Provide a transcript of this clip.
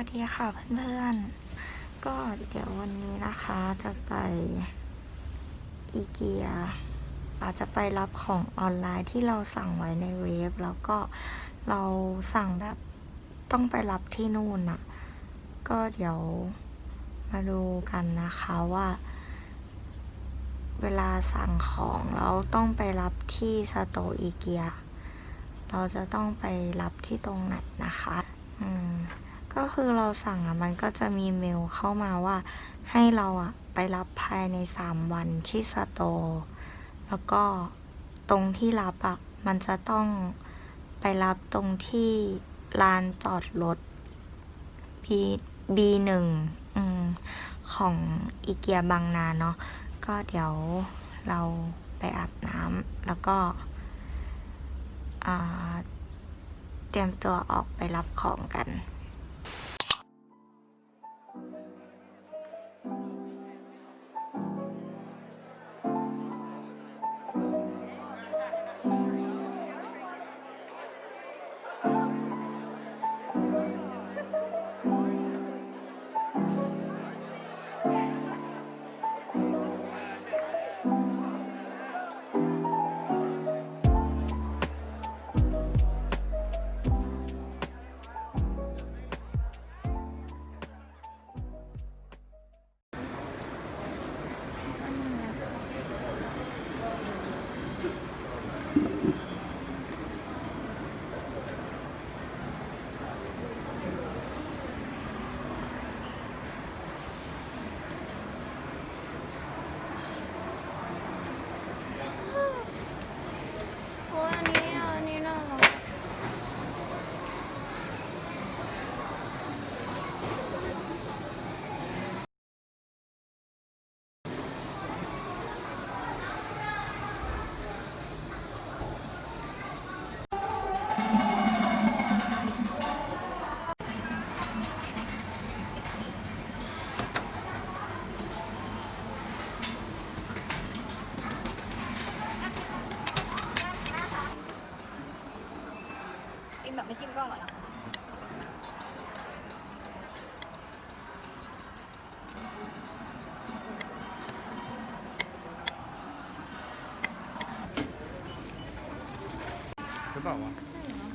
วัสดีค่ะเพื่อนๆ ก็เดี๋ยววันนี้นะคะจะไปอีเกียอาจจะไปรับของออนไลน์ที่เราสั่งไว้ในเว็บ แล้วก็เราสั่งแบบต้องไปรับที่นู่นน่ะ ก็เดี๋ยวมาดูกันนะคะว่า เวลาสั่งของเราต้องไปรับที่สโตอีเกีย เราจะต้องไปรับที่ตรงไหนนะคะ อืม ก็คือเราสั่งอะมันก็จะมีเมลเข้ามาว่าให้เราอะไปรับภายในสามวันที่สโตร์แล้วก็ตรงที่รับอะมันจะต้องไปรับตรงที่ลานจอดรถ B B หนึ่งอืมของอีเกียบางนาเนาะก็เดี๋ยวเราไปอาบน้ำแล้วก็เตรียมตัวออกไปรับของกัน แบบไม่จิ้มก็อร่อยนะหรือเปล่าวะ ใช่เหรอ